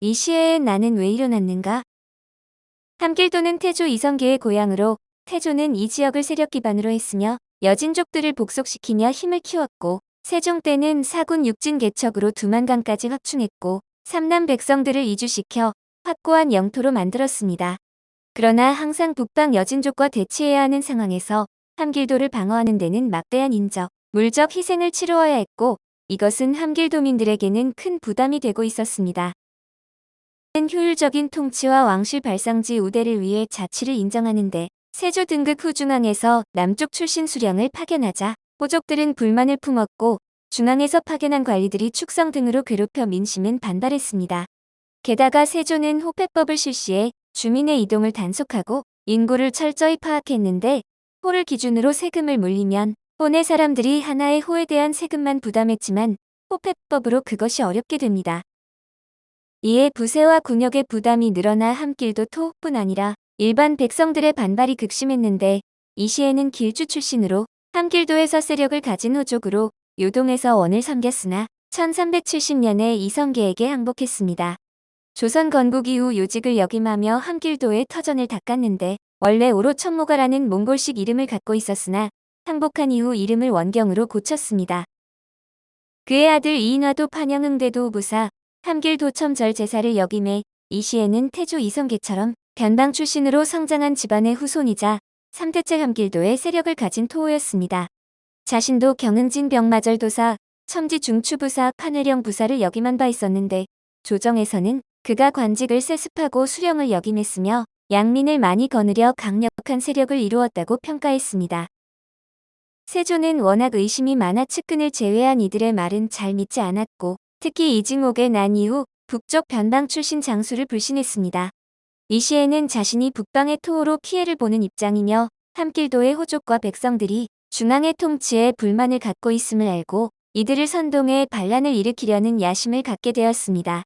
이 시해에 나는 왜 일어났는가? 함길도는 태조 이성계의 고향으로 태조는 이 지역을 세력 기반으로 했으며 여진족들을 복속시키며 힘을 키웠고 세종 때는 사군 육진 개척으로 두만강까지 확충했고 삼남 백성들을 이주시켜 확고한 영토로 만들었습니다. 그러나 항상 북방 여진족과 대치해야 하는 상황에서 함길도를 방어하는 데는 막대한 인적, 물적 희생을 치루어야 했고 이것은 함길도민들에게는 큰 부담이 되고 있었습니다. 효율적인 통치와 왕실 발상지 우대를 위해 자치를 인정하는데 세조 등극 후 중앙에서 남쪽 출신 수령을 파견하자 호족들은 불만을 품었고 중앙에서 파견한 관리들이 축성 등으로 괴롭혀 민심은 반발했습니다. 게다가 세조는 호패법을 실시해 주민의 이동을 단속하고 인구를 철저히 파악했는데 호를 기준으로 세금을 물리면 호내 사람들이 하나의 호에 대한 세금만 부담했지만 호패법으로 그것이 어렵게 됩니다. 이에 부세와 군역의 부담이 늘어나 함길도 토호뿐 아니라 일반 백성들의 반발이 극심했는데 이 시에는 길주 출신으로 함길도에서 세력을 가진 호족으로 요동에서 원을 섬겼으나 1370년에 이성계에게 항복했습니다. 조선 건국 이후 요직을 역임하며 함길도의 터전을 닦았는데 원래 오로 천모가라는 몽골식 이름을 갖고 있었으나 항복한 이후 이름을 원경으로 고쳤습니다. 그의 아들 이인화도 판영응대도 부사 함길도첨절 제사를 역임해 이 시에는 태조 이성계처럼 변방 출신으로 성장한 집안의 후손이자 3대째 함길도의 세력을 가진 토호였습니다. 자신도 경응진 병마절도사, 첨지 중추부사 판회령 부사를 역임한 바 있었는데 조정에서는 그가 관직을 세습하고 수령을 역임했으며 양민을 많이 거느려 강력한 세력을 이루었다고 평가했습니다. 세조는 워낙 의심이 많아 측근을 제외한 이들의 말은 잘 믿지 않았고 특히 이징옥의 난 이후 북쪽 변방 출신 장수를 불신했습니다. 이 시에는 자신이 북방의 토호로 피해를 보는 입장이며 함길도의 호족과 백성들이 중앙의 통치에 불만을 갖고 있음을 알고 이들을 선동해 반란을 일으키려는 야심을 갖게 되었습니다.